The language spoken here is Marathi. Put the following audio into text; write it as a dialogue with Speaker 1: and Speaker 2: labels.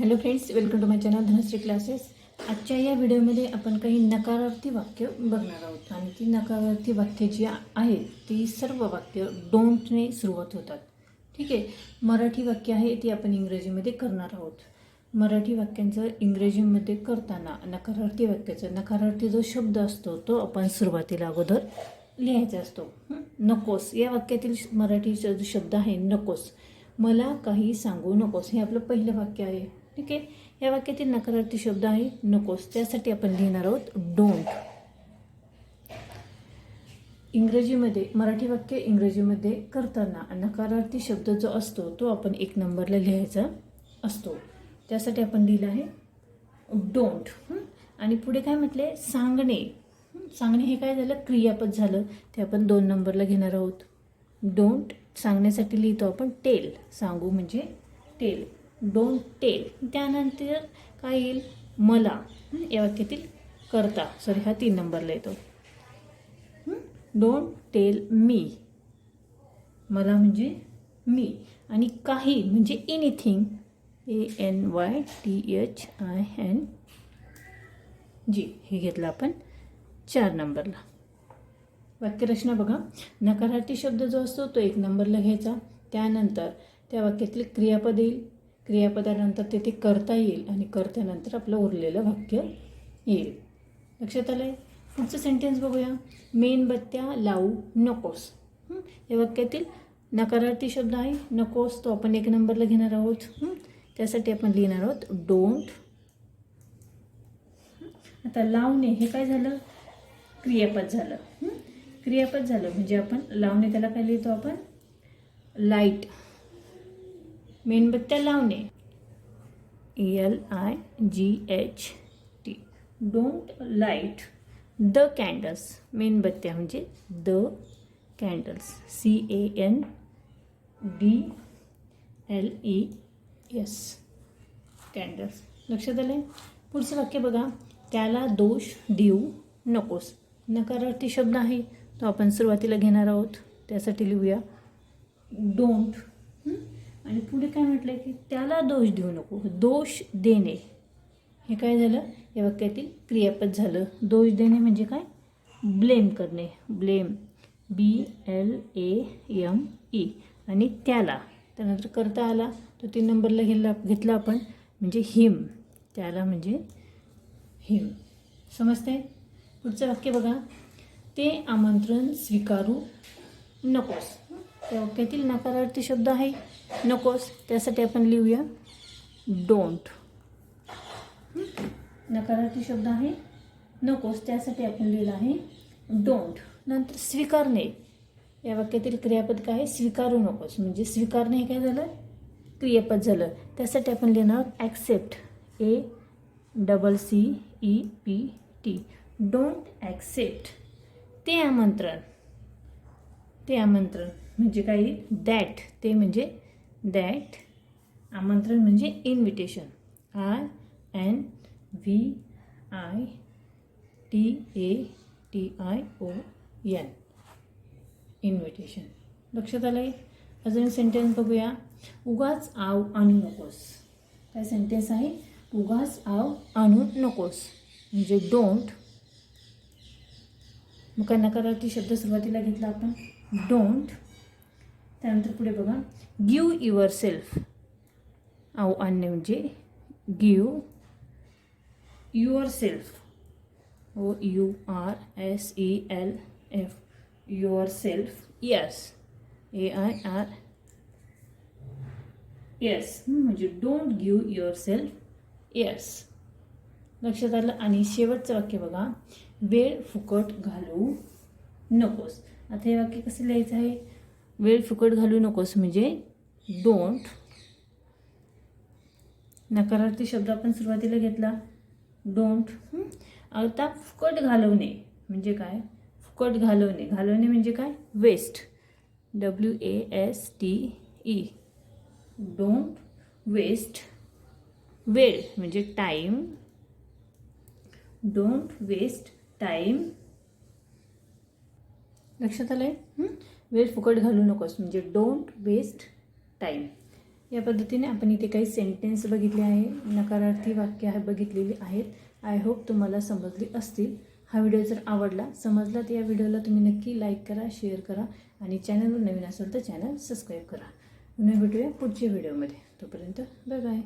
Speaker 1: Hello friends welcome to my channel Dhanashree classes आजच्या या व्हिडिओमध्ये आपण काही नकारार्थी वाक्य बघणार आहोत. आणि ती नकारार्थी वाक्य जी आहेत ती सर्व वाक्य डोंटने सुरुवात होतात. ठीक आहे? मराठी वाक्य आहे ती आपण इंग्रजीमध्ये करणार आहोत. मराठी वाक्यांचं इंग्रजीमध्ये करताना नकारार्थी वाक्याचं नकारार्थी जो शब्द असतो तो आपण सुरुवातीला अगोदर लिहायचा असतो. नकोस. या वाक्यातील श- मराठीचा जो शब्द आहे नकोस. मला काही सांगू नकोस. हे आपलं पहिलं वाक्य आहे. ठीक आहे? या वाक्यातील नकारार्थी शब्द आहे नकोस. त्यासाठी आपण लिहिणार आहोत डोंट इंग्रजीमध्ये मराठी वाक्य इंग्रजीमध्ये करताना नकारार्थी शब्द जो असतो तो आपण एक नंबरला लिहायचा असतो. त्यासाठी आपण लिहिलं आहे डोंट आणि पुढे काय म्हटले? सांगणे. सांगणे हे काय झालं? क्रियापद झालं. ते आपण दोन नंबरला घेणार आहोत. डोंट सांगण्यासाठी लिहितो आपण टेल. सांगू म्हणजे टेल. Don't tail. त्यानंतर काय येईल? मला. या वाक्यातील करता. सॉरी हा तीन नंबरला येतो. Don't tell me. मला म्हणजे मी. आणि काही म्हणजे anything A N Y T H I N G हे घेतलं आपण चार नंबरला. वाक्यरचना बघा. नकारार्थी शब्द जो असतो तो एक नंबरला घ्यायचा. त्यानंतर त्या वाक्यातील क्रियापद येईल. क्रियापदानंतर तिथे करता येईल आणि करत्यानंतर आपलं उरलेलं वाक्य येईल. लक्षात आलं आहे पुढचं सेंटेन्स बघूया. मेणबत्त्या लावू नकोस. या वाक्यातील नकारार्थी शब्द आहे. नकोस तो आपण एक नंबरला घेणार आहोत. त्यासाठी आपण लिहिणार आहोत डोंट आता लावणे हे काय झालं? क्रियापद झालं. क्रियापद झालं म्हणजे आपण लावणे त्याला काय लिहितो आपण? लाइट मेणबत्त्या लावणे. L I G H T don't light the candles मेणबत्त्या म्हणजे the candles C A N D L E S candles लक्षात आलं पुढचं वाक्य बघा. त्याला दोष देऊ नकोस. नकारार्थी शब्द आहे. तो आपण सुरुवातीला घेणार आहोत. त्यासाठी लिहूया. डोंट पुढे काय म्हटलं की त्याला दोष देऊ नको दोष देणे. हे काय झालं? या वाक्यातील क्रियापद झालं. दोष देणे म्हणजे काय? ब्लेम करणे. Blame. B L A M E आणि त्याला. त्यानंतर करता आला. तो तीन नंबरला घेतला घेतला आपण. म्हणजे हिम. त्याला म्हणजे हिम. समजते पुढचं वाक्य बघा. ते आमंत्रण स्वीकारू नकोस. त्या वाक्यातील नकारार्थी शब्द आहे. नकोस त्यासाठी आपण लिहूया डोंट नकारार्थी शब्द आहे. नकोस त्यासाठी आपण लिहिलं आहे डोंट नंतर स्वीकारणे. या वाक्यातील क्रियापद काय आहे स्वीकारू नकोस. म्हणजे स्वीकारणे हे काय झालं? क्रियापद झालं. त्यासाठी आपण लिहिणार accept A double C E P T don't accept ते आमंत्रण. ते आमंत्रण. म्हणजे काय? दॅट ते म्हणजे दॅट आमंत्रण म्हणजे invitation. I N V I T A T I O N. Invitation. लक्षात आलं आहे अजून सेंटेन्स बघूया. उगाच आव आणू नकोस. काय सेंटेन्स आहे? उगाच आव आणू नकोस. म्हणजे डोंट मग काय नकारार्थी शब्द सुरुवातीला घेतला आपण? डोंट त्यानंतर पुढे बघा. गिव युअर सेल्फ आव अन्य म्हणजे give your self O U R S E L F your self yes A I R yes म्हणजे don't give your self yes लक्षात आलं? आणि शेवटचं वाक्य बघा. वेळ फुकट घालवू नकोस. आता हे वाक्य कसं लिहायचं आहे? वेळ फुकट घालू नकोस म्हणजे डोंट नकारार्थी शब्द आपण सुरुवातीला घेतला. डोंट आता फुकट घालवणे म्हणजे काय? फुकट घालवणे. घालवणे म्हणजे काय? Waste W A S T E don't waste वेळ म्हणजे टाईम डोंट वेस्ट टाईम लक्षात आलं आहे वेळ फुकट घालू नकोस म्हणजे डोंट वेस्ट टाईम या पद्धतीने आपण इथे काही सेंटेन्स बघितले आहे नकारार्थी वाक्य आहे बघितलेली आहेत. आय होप तुम्हाला समजली असतील. हा व्हिडिओ जर आवडला समजला तर या व्हिडिओला तुम्ही नक्की लाईक करा शेअर करा आणि चॅनलवर नवीन असेल तर चॅनल सबस्क्राईब करा. पुन्हा भेटूया पुढच्या व्हिडिओमध्ये तोपर्यंत बाय बाय